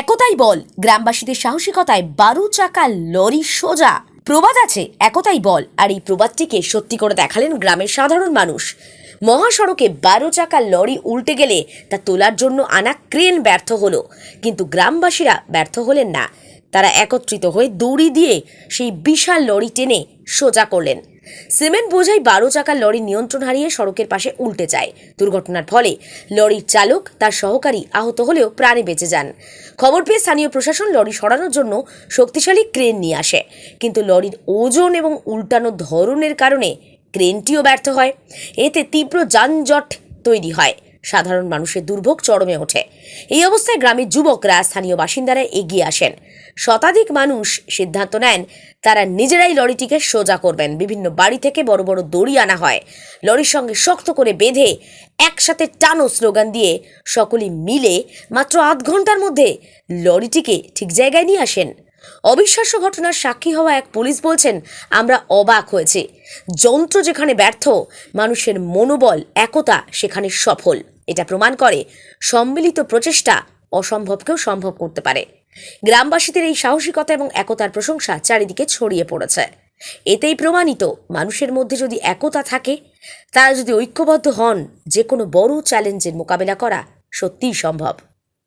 একতাই বল, গ্রামবাসীদের সাহসিকতায় বারো চাকা লরি সোজা। প্রবাদ আছে, একতাই বল, আর এই প্রবাদটিকে সত্যি করে দেখালেন গ্রামের সাধারণ মানুষ। মহাসড়কে বারো চাকা লরি উল্টে গেলে তা তোলার জন্য আনা ক্রেন ব্যর্থ হলো, কিন্তু গ্রামবাসীরা ব্যর্থ হলেন না। তারা একত্রিত হয়ে দড়ি দিয়ে সেই বিশাল লরি টেনে সোজা করলেন। সিমেন্ট বোঝাই বারো চাকার লরি নিয়ন্ত্রণ হারিয়ে সড়কের পাশে উল্টে যায়। দুর্ঘটনার ফলে লরির চালক, তার সহকারী আহত হলেও প্রাণে বেঁচে যান। খবর পেয়ে স্থানীয় প্রশাসন লরি সরানোর জন্য শক্তিশালী ক্রেন নিয়ে আসে। কিন্তু লরির ওজন এবং উল্টানো ধরনের কারণে ক্রেনটিও ব্যর্থ হয়। এতে তীব্র যানজট তৈরি হয়। সাধারণ মানুষের দুর্ভোগ চরমে ওঠে। এই অবস্থায় গ্রামের যুবকরা স্থানীয় বাসিন্দারা এগিয়ে আসেন। শতাধিক মানুষ সিদ্ধান্ত নেন, তারা নিজেরাই লরিটিকে সোজা করবেন। বিভিন্ন বাড়ি থেকে বড় বড় দড়ি আনা হয়। লরির সঙ্গে শক্ত করে বেঁধে একসাথে টানো স্লোগান দিয়ে সকলে মিলে মাত্র আধ ঘণ্টার মধ্যে লরিটিকে ঠিক জায়গায় নিয়ে আসেন। অবিশ্বাস্য ঘটনার সাক্ষী হওয়া এক পুলিশ বলছেন, আমরা অবাক হয়েছি। যন্ত্র যেখানে ব্যর্থ, মানুষের মনোবল, একতা সেখানে সফল। এটা প্রমাণ করে সম্মিলিত প্রচেষ্টা অসম্ভবকেও সম্ভব করতে পারে। গ্রামবাসীদের এই সাহসিকতা এবং একতার প্রশংসা চারিদিকে ছড়িয়ে পড়েছে। এতেই প্রমাণিত, মানুষের মধ্যে যদি একতা থাকে, তারা যদি ঐক্যবদ্ধ হন যে কোনো বড় চ্যালেঞ্জের মোকাবেলা করা সত্যিই সম্ভব।